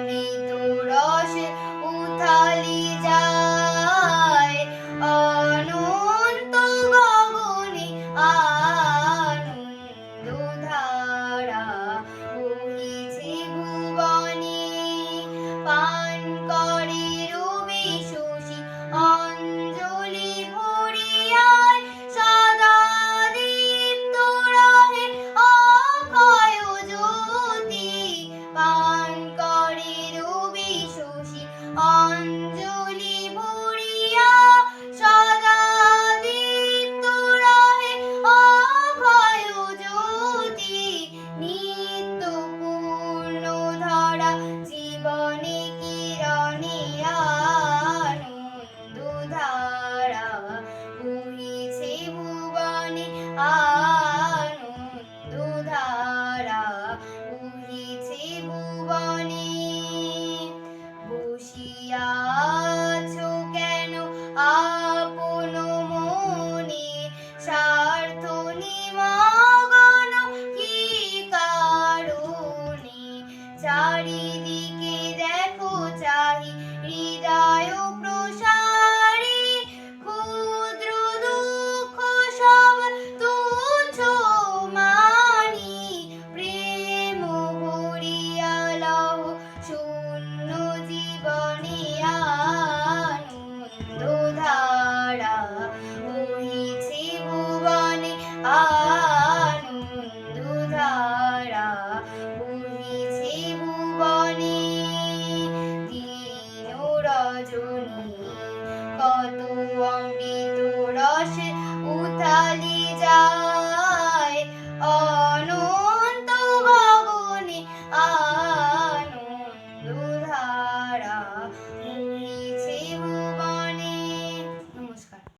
অমৃত রজনী কত অমৃত রস উথালি